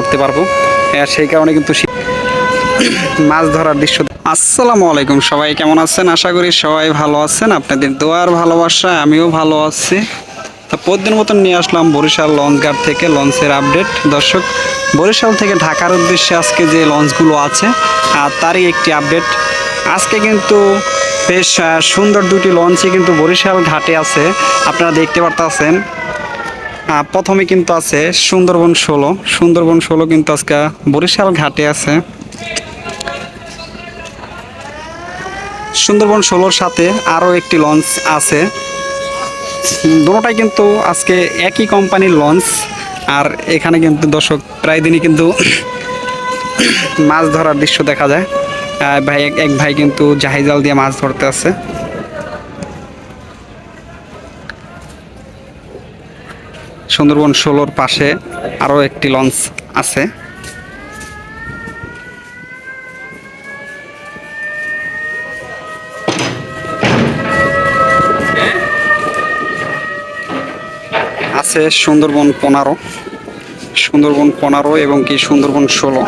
উঠতে পারব। সেই কারণে কিন্তু মাছ ধরার দৃশ্য আসসালামু আলাইকুম সবাই, কেমন আছেন? আশা করি সবাই ভালো আছেন। আপনাদের দোয়ার ভালোবাসা আমিও ভালো আছি। তো প্রতিদিন মতন নিয়ে আসলাম বরিশাল লঞ্চ ঘাট থেকে লঞ্চের আপডেট। দর্শক, বরিশাল থেকে ঢাকার উদ্দেশ্যে আজকে যে লঞ্চগুলো আছে আর তারই একটি আপডেট। আজকে কিন্তু বেশ সুন্দর দুটি লঞ্চই কিন্তু বরিশাল ঘাটে আছে। আপনারা দেখতে পারতেছেন। প্রথমে কিন্তু আছে সুন্দরবন ষোলো। সুন্দরবন ষোলো কিন্তু আজকে বরিশাল ঘাটে আছে। সুন্দরবন ষোলোর সাথে আরও একটি লঞ্চ আছে। দুটোটাই কিন্তু আজকে একই কোম্পানির লঞ্চ। আর এখানে কিন্তু দর্শক প্রায় দিনই কিন্তু মাছ ধরার দৃশ্য দেখা যায়। ভাই, এক- ভাই কিন্তু জাহাজাল দিয়ে মাছ ধরতে আছে সুন্দরবন ষোলোর পাশে আরও একটি লঞ্চ আছে। আছে সুন্দরবন পনেরো। সুন্দরবন পনেরো এবং কি সুন্দরবন ষোলো।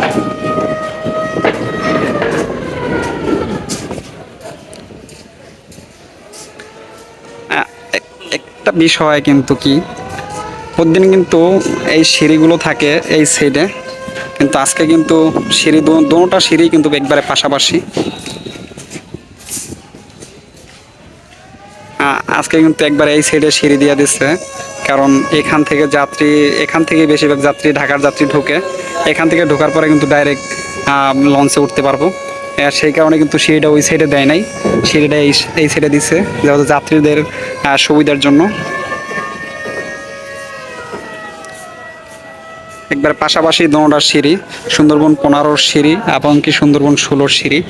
এক- একটা বিষয় কিন্তু কি প্রতিদিন কিন্তু এই সিঁড়িগুলো থাকে এই সাইডে কিন্তু আজকে কিন্তু সিঁড়ি দো- দোনোটা সিঁড়ি কিন্তু একবারে পাশাপাশি। আজকে কিন্তু একবার এই সাইডে সিঁড়ি দিয়ে দিচ্ছে কারণ এখান থেকে যাত্রী এখান থেকে বেশিরভাগ যাত্রী ঢাকার যাত্রী ঢোকে। এখান থেকে ঢোকার পরে কিন্তু ডাইরেক্ট লঞ্চে উঠতে পারব। সেই কারণে কিন্তু সিঁড়িটা ওই সাইডে দেয় নাই। সিঁড়িটা এই এই সাইডে দিচ্ছে যেহেতু যাত্রীদের সুবিধার জন্য। একবার পাশাপাশি দোনোটার সিঁড়ি সুন্দরবন পনেরোর সিঁড়ি এবং কি সুন্দরবন ষোলোর সিঁড়ি।